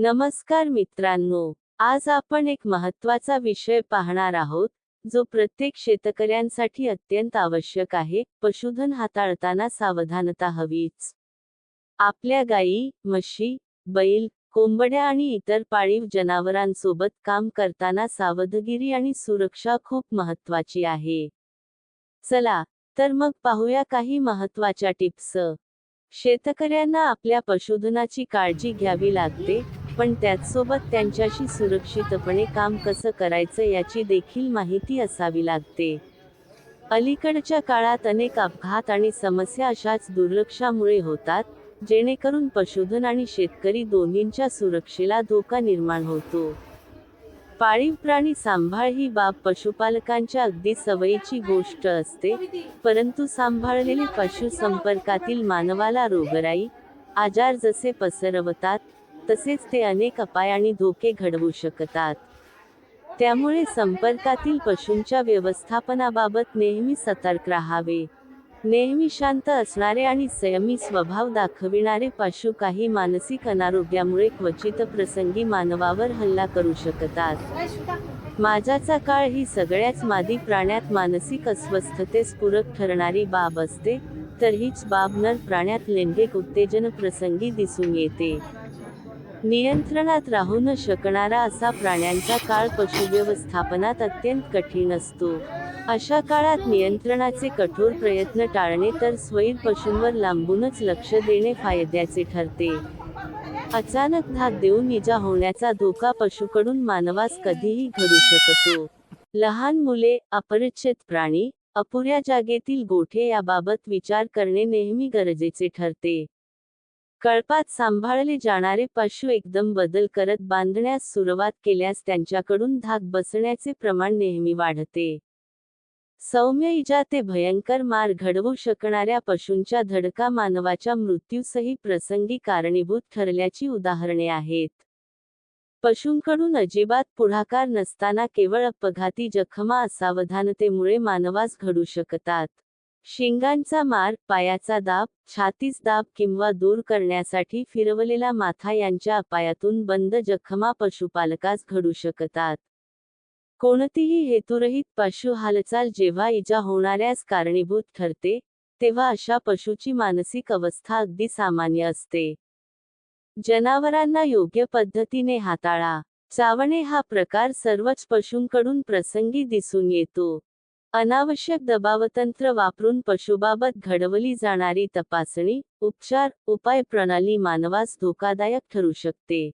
नमस्कार मित्रांनो आज आपण एक महत्त्वाचा विषय पाहणार आहोत जो प्रत्येक शेतकऱ्यांसाठी अत्यंत आवश्यक आहे पशुधन हाताळताना सावधानता हवीच. आपल्या गायी म्हशी बैल कोंबड्या आणि इतर पाळीव जनावरांसोबत काम करताना सावधगिरी आणि सुरक्षा खूप महत्वाची आहे. चला तर मग पाहूया काही महत्त्वाच्या टिप्स. शेतकऱ्यांना आपल्या पशुधनाची काळजी घ्यावी लागते पण त्याचसोबत त्यांच्याशी सुरक्षितपणे काम कसं करायचं याची देखील माहिती असावी लागते. अलीकडच्या काळात अनेक अपघात आणि समस्या अशाच दुर्लक्षामुळे होतात जेणेकरून पशुधन आणि शेतकरी दोन्हींच्या सुरक्षेला धोका निर्माण होतो. पाळीव प्राणी सांभाळ ही बाब पशुपालकांच्या अगदी सवयीची गोष्ट असते परंतु सांभाळलेले पशु संपर्कातील मानवाला रोगराई आजार जसे पसरवतात तसेच ते अनेक अपाय आणि धोके घडवू शकतात. त्यामुळे संपर्कातील पशूंच्या व्यवस्थापनाबाबत नेहमी सतर्क राहावे. नेहमी शांत असणारे आणि संयमी स्वभाव दाखविणारे पशु काही मानसिक अनारोग्यामुळे क्वचित प्रसंगी मानवावर हल्ला करू शकतात. माझ्याचा काळ ही सगळ्याच मादी प्राण्यात मानसिक अस्वस्थतेस पूरक ठरणारी बाब असते तर हीच बाब नर प्राण्यात लैंगिक उत्तेजन प्रसंगी दिसून येते. नियंत्रणात राहू न शकणारा असा प्राण्यांचा काळ पशुव्यवस्थापनात अत्यंत कठीण असतो. अशा काळात नियंत्रणाचे कठोर प्रयत्न टाळणे तर स्वैर पशूंवर लांबूनच लक्ष देणे फायद्याचे ठरते. अचानक धाक देऊन इजा होण्याचा धोका पशुकडून मानवास कधीही घडू शकतो. लहान मुले अपरिचित प्राणी अपुऱ्या जागेतील गोठे याबाबत विचार करणे नेहमी गरजेचे ठरते. कळपात सांभाळले जाणारे पशु एकदम बदल करत बांधण्यास सुरुवात केल्यास त्यांच्याकडून धाक बसण्याचे प्रमाण नेहमी वाढते. सौम्य इजा ते भयंकर मार घडवू शकणाऱ्या पशूंच्या धडका मानवाच्या मृत्यूसही प्रसंगी कारणीभूत ठरल्याची उदाहरणे आहेत. पशूंकडून अजिबात पुढाकार नसताना केवळ अपघाती जखमा असावधानतेमुळे मानवास घडू शकतात. शिंगांचा मार पायाचा दाब छातीस दाब किंवा दूर करण्यासाठी फिरवलेला माथा यांच्या अपायातून बंद जखमा पशुपालकास घडू शकतात. कोणतीही हेतुरहित पशु हालचाल जेव्हा इजा होणाऱ्यास कारणीभूत ठरते तेव्हा अशा पशुची मानसिक अवस्था अगदी सामान्य असते. जनावरांना योग्य पद्धतीने हाताळा. चावणे हा प्रकार सर्वच पशूंकडून प्रसंगी दिसून येतो. अनावश्यक दबावतंत्र वापरून पशुबाबत घडवली जाणारी तपासणी उपचार उपाय प्रणाली मानवास धोकादायक ठरू शकते.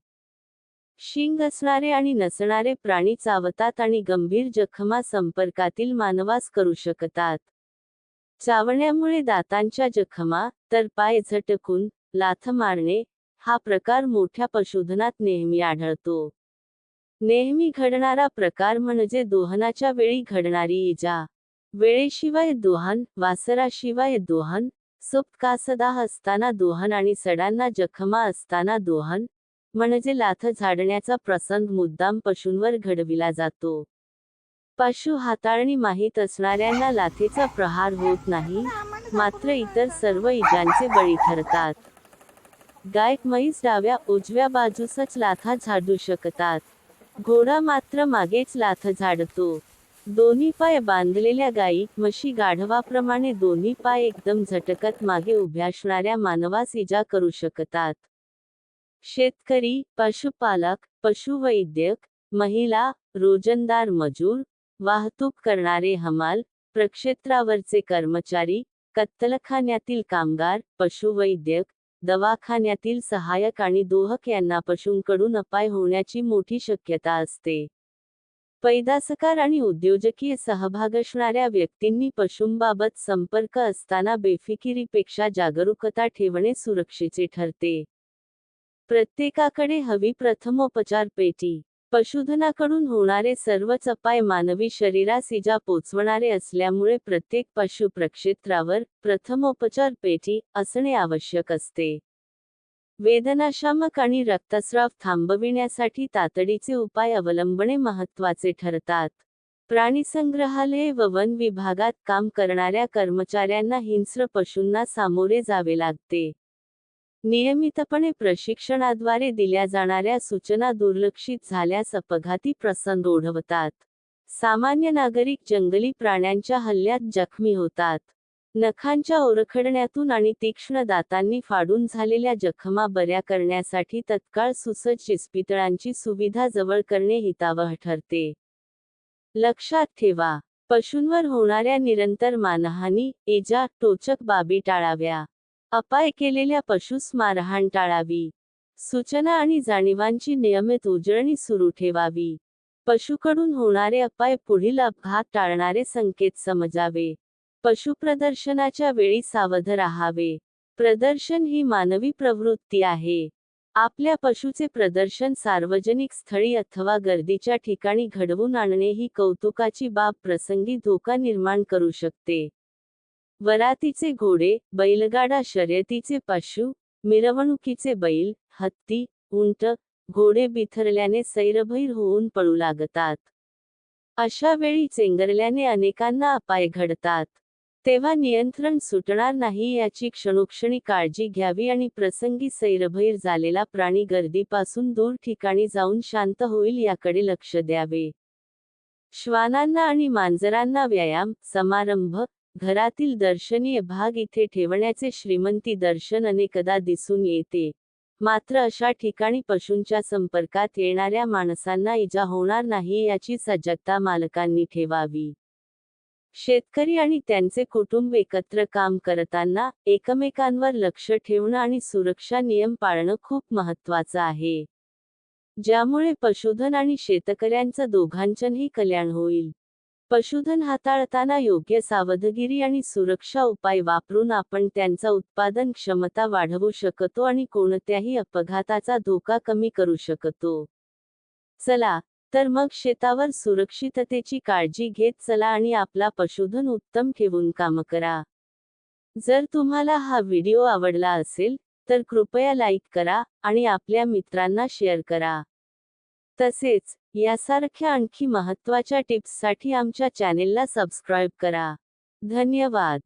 शिंग असणारे आणि नसणारे प्राणी चावतात आणि गंभीर जखमा संपर्कातील मानवास करू शकतात. चावण्यामुळे दातांच्या जखमा तर पाय झटकून लाथ मारणे हा प्रकार मोठ्या पशुधनात नेहमी आढळतो. नेहमी घडणारा प्रकार म्हणजे दोहनाच्या वेळी घडणारी इजा. वेळेशिवाय दोहन वासराशिवाय दोहन सुप्तकासदाह असताना दोहन आणि सडांना जखमा असताना दोहन म्हणजे लाथ झाडण्याचा प्रसंग मुद्दाम पशूंवर घडविला जातो. पशु हाताळणी माहीत असणाऱ्यांना लाथेचा प्रहार होत नाही मात्र इतर सर्व इजांचे बळी ठरतात. गायक म्हैस डाव्या उजव्या बाजूसच लाथा झाडू शकतात. घोडा मात्र मागेच लाथ झाडतो. दोन्ही पाय बांधलेल्या गायी म्हशी गाढवाप्रमाणे दोन्ही पाय एकदम झटकत मागे उभ्या असणाऱ्या मानवास इजा करू शकतात. शेतकरी पशुपालक पशुवैद्यक महिला रोजंदार मजूर वाहतूक करणारे हमाल प्रक्षेत्रावरचे कर्मचारी कत्तलखान्यातील कामगार पशुवैद्यक दवाखान्यातील सहाय्यक आणि दोहक यांना पशूंकडून अपाय होण्याची मोठी शक्यता असते. पैदासकार आणि उद्योजकीय सहभाग असणाऱ्या व्यक्तींनी पशूंबाबत संपर्क असताना बेफिकिरीपेक्षा जागरूकता ठेवणे सुरक्षेचे ठरते. प्रत्येकाकडे हवी प्रथमोपचार पेटी पशुधनाकडून होणारे सर्व चपाय मानवी शरीरास इजा पोचवणारे असल्यामुळे प्रत्येक पशु प्रक्षेत्रावर प्रथमोपचार पेटी असणे आवश्यक असते. वेदनाशामक आणि रक्तस्राव थांबविण्यासाठी तातडीचे उपाय अवलंबणे महत्त्वाचे ठरतात. प्राणीसंग्रहालये व वन विभागात काम करणाऱ्या कर्मचाऱ्यांना हिंस्र पशूंना सामोरे जावे लागते. नियमितपणे प्रशिक्षणाद्वारे दिल्या जाणाऱ्या सूचना दुर्लक्षित झाल्यास अपघाती प्रसंग ओढवतात. सामान्य नागरिक जंगली प्राण्यांच्या हल्ल्यात जखमी होतात. नखांच्या ओरखडण्यातून आणि तीक्ष्ण दातांनी फाडून झालेल्या जखमा बऱ्या करण्यासाठी तत्काळ सुसज्ज इस्पितळांची सुविधा जवळ करणे हितावह ठरते. लक्षात ठेवा पशूंवर होणाऱ्या निरंतर मानहानी एजा टोचक बाबी टाळाव्या. अपाय केलेल्या पशुस मारहाण टाळावी. सूचना आणि जाणीवांची नियमित उजळणी सुरू ठेवावी. पशुकडून होणारे अपाय पुढील अपघात टाळणारे संकेत समजावे. पशुप्रदर्शनाच्या वेळी सावध राहावे. प्रदर्शन ही मानवी प्रवृत्ती आहे. आपल्या पशुचे प्रदर्शन सार्वजनिक स्थळी अथवा गर्दीच्या ठिकाणी घडवून आणणे ही कौतुकाची बाब प्रसंगी धोका निर्माण करू शकते. वरातीचे घोडे बैलगाडा शर्यतीचे पशु मिरवणुकीचे बैल हत्ती उंट घोडे बिथरल्याने सैरभैर होऊन पळू लागतात. अशा वेळी चेंगरल्याने अनेकांना अपाय घडतात. तेव्हा नियंत्रण सुटणार नाही याची क्षणोक्षणी काळजी घ्यावी आणि प्रसंगी सैरभैर झालेला प्राणी गर्दीपासून दूर ठिकाणी जाऊन शांत होईल याकडे लक्ष द्यावे. श्वानांना आणि मांजरांना व्यायाम समारंभ घरातील दर्शनीय भाग इथे ठेवण्याचे श्रीमंती दर्शन अनेकदा दिसून येते. मात्र अशा ठिकाणी पशूंच्या संपर्कात येणाऱ्या माणसांना इजा होणार नाही याची सजगता मालकांनी ठेवावी. शेतकरी आणि त्यांचे कुटुंब एकत्र काम करताना एकमेकांवर लक्ष ठेवणं आणि सुरक्षा नियम पाळणं खूप महत्वाचं आहे. ज्यामुळे पशुधन आणि शेतकऱ्यांचं दोघांचंही कल्याण होईल. पशुधन हाताळताना योग्य सावधगिरी आणि सुरक्षा उपाय वापरून आपण त्यांचा उत्पादन क्षमता वाढवू शकतो आणि कोणत्याही अपघाताचा धोका कमी करू शकतो. चला तर मग शेतावर सुरक्षिततेची काळजी घेत चला आणि आपला पशुधन उत्तम ठेवून काम करा. जर तुम्हाला हा व्हिडिओ आवडला असेल तर कृपया लाईक करा आणि आपल्या मित्रांना शेअर करा. तसेच यासारख्या आणखी महत्त्वाच्या टिप्ससाठी आमच्या चॅनेलला सबस्क्राईब करा. धन्यवाद.